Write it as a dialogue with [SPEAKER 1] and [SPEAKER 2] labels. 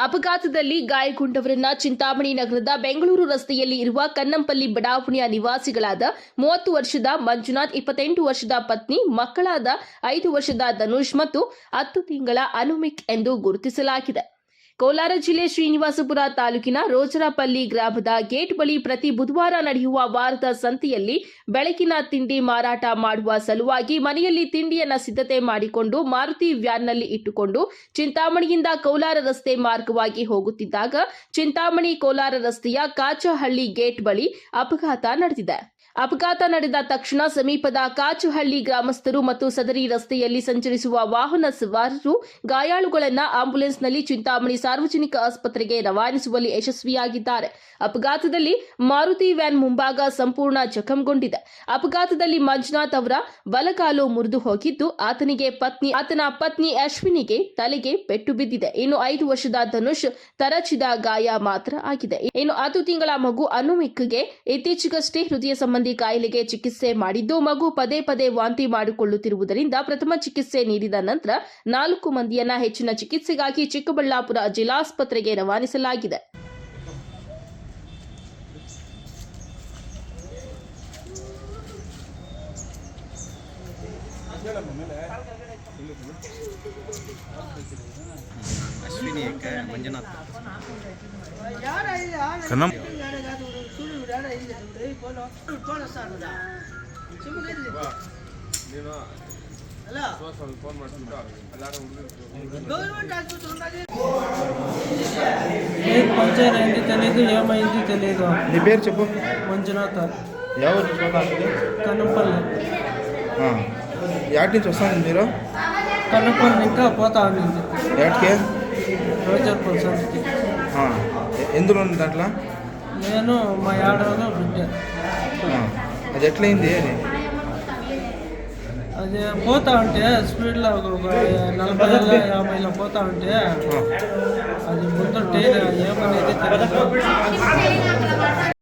[SPEAKER 1] ಅಪಘಾತದಲ್ಲಿ ಗಾಯಗೊಂಡವರನ್ನ ಚಿಂತಾಮಣಿ ನಗರದ ಬೆಂಗಳೂರು ರಸ್ತೆಯಲ್ಲಿ ಇರುವ ಕನ್ನಂಪಲ್ಲಿ ಬಡಾವಣೆಯ ನಿವಾಸಿಗಳಾದ ಮೂವತ್ತು ವರ್ಷದ ಮಂಜುನಾಥ್, ಇಪ್ಪತ್ತೆಂಟು ವರ್ಷದ ಪತ್ನಿ, ಮಕ್ಕಳಾದ ಐದು ವರ್ಷದ ಧನುಷ್ ಮತ್ತು ಹತ್ತು ತಿಂಗಳ ಅನುಮಿಕ್ ಎಂದು ಗುರುತಿಸಲಾಗಿದೆ. ಕೋಲಾರ ಜಿಲ್ಲೆ ಶ್ರೀನಿವಾಸಪುರ ತಾಲೂಕಿನ ರೋಜರಪಲ್ಲಿ ಗ್ರಾಮದ ಗೇಟ್ ಬಳಿ ಪ್ರತಿ ಬುಧವಾರ ನಡೆಯುವ ವಾರದ ಸಂತೆಯಲ್ಲಿ ಬೆಳಕಿನ ತಿಂಡಿ ಮಾರಾಟ ಮಾಡುವ ಸಲುವಾಗಿ ಮನೆಯಲ್ಲಿ ತಿಂಡಿಯನ್ನು ಸಿದ್ಧತೆ ಮಾಡಿಕೊಂಡು ಮಾರುತಿ ವ್ಯಾನ್ನಲ್ಲಿ ಇಟ್ಟುಕೊಂಡು ಚಿಂತಾಮಣಿಯಿಂದ ಕೋಲಾರ ರಸ್ತೆ ಮಾರ್ಗವಾಗಿ ಹೋಗುತ್ತಿದ್ದಾಗ ಚಿಂತಾಮಣಿ ಕೋಲಾರ ರಸ್ತೆಯ ಕಾಚಹಳ್ಳಿ ಗೇಟ್ ಬಳಿ ಅಪಘಾತ ನಡೆದಿದೆ. ಅಪಘಾತ ನಡೆದ ತಕ್ಷಣ ಸಮೀಪದ ಕಾಚುಹಳ್ಳಿ ಗ್ರಾಮಸ್ಥರು ಮತ್ತು ಸದರಿ ರಸ್ತೆಯಲ್ಲಿ ಸಂಚರಿಸುವ ವಾಹನ ಸವಾರರು ಗಾಯಾಳುಗಳನ್ನು ಆಂಬ್ಯುಲೆನ್ಸ್ನಲ್ಲಿ ಚಿಂತಾಮಣಿ ಸಾರ್ವಜನಿಕ ಆಸ್ಪತ್ರೆಗೆ ರವಾನಿಸುವಲ್ಲಿ ಯಶಸ್ವಿಯಾಗಿದ್ದಾರೆ. ಅಪಘಾತದಲ್ಲಿ ಮಾರುತಿ ವ್ಯಾನ್ ಮುಂಭಾಗ ಸಂಪೂರ್ಣ ಜಖಂಗೊಂಡಿದೆ. ಅಪಘಾತದಲ್ಲಿ ಮಂಜುನಾಥ್ ಅವರ ಬಲಕಾಲು ಮುರಿದು ಹೋಗಿದ್ದು, ಆತನಿಗೆ ಪತ್ನಿ, ಆತನ ಪತ್ನಿ ಅಶ್ವಿನಿಗೆ ತಲೆಗೆ ಪೆಟ್ಟು ಬಿದ್ದಿದೆ. ಇನ್ನು ಐದು ವರ್ಷದ ಧನುಷ್ ತರಚಿದ ಗಾಯ ಮಾತ್ರ ಆಗಿದೆ. ಇನ್ನು ಹತ್ತು ತಿಂಗಳ ಮಗು ಅನುಮಿಕ್ಗೆ ಇತ್ತೀಚೆಗಷ್ಟೇ ಹೃದಯ ಸಂಬಂಧಿ ಕಾಯಿಲೆಗೆ ಚಿಕಿತ್ಸೆ ಮಾಡಿದ್ದು, ಮಗು ಪದೇ ಪದೇ ವಾಂತಿ ಮಾಡಿಕೊಳ್ಳುತ್ತಿರುವುದರಿಂದ ಪ್ರಥಮ ಚಿಕಿತ್ಸೆ ನೀಡಿದ ನಂತರ ನಾಲ್ಕು ಮಂದಿಯನ್ನ ಹೆಚ್ಚಿನ ಚಿಕಿತ್ಸೆಗಾಗಿ ಚಿಕ್ಕಬಳ್ಳಾಪುರ ಜಿಲ್ಲಾಸ್ಪತ್ರೆಗೆ ರವಾನಿಸಲಾಗಿದೆ
[SPEAKER 2] ಅಶ್ವಿನಿ ಕ- ಮಂಜುನಾಥ್
[SPEAKER 3] ಕನ್ನಂ
[SPEAKER 4] ఏం పంచర్ అయింది తెలీదు ఏమైంది తెలీదు.
[SPEAKER 3] నీ పేరు చెప్పు.
[SPEAKER 4] మంజునాథ్
[SPEAKER 3] ఎవరు
[SPEAKER 4] కన్నపల్లి.
[SPEAKER 3] యాటి నుంచి వస్తాను మీరు?
[SPEAKER 4] కన్నపల్లి ఇంకా పోతా ఉండింది
[SPEAKER 3] ఎ- ఎందులో ఉంది దాంట్లో?
[SPEAKER 4] నేను మా ఏడాదో బిడ్డ
[SPEAKER 3] అది ఎట్లయింది అని?
[SPEAKER 4] అది పోతా ఉంటే స్పీడ్లో ఒక నలభై యాభైలో పోతా ఉంటే అది ముందు టైర్ ఏమనేది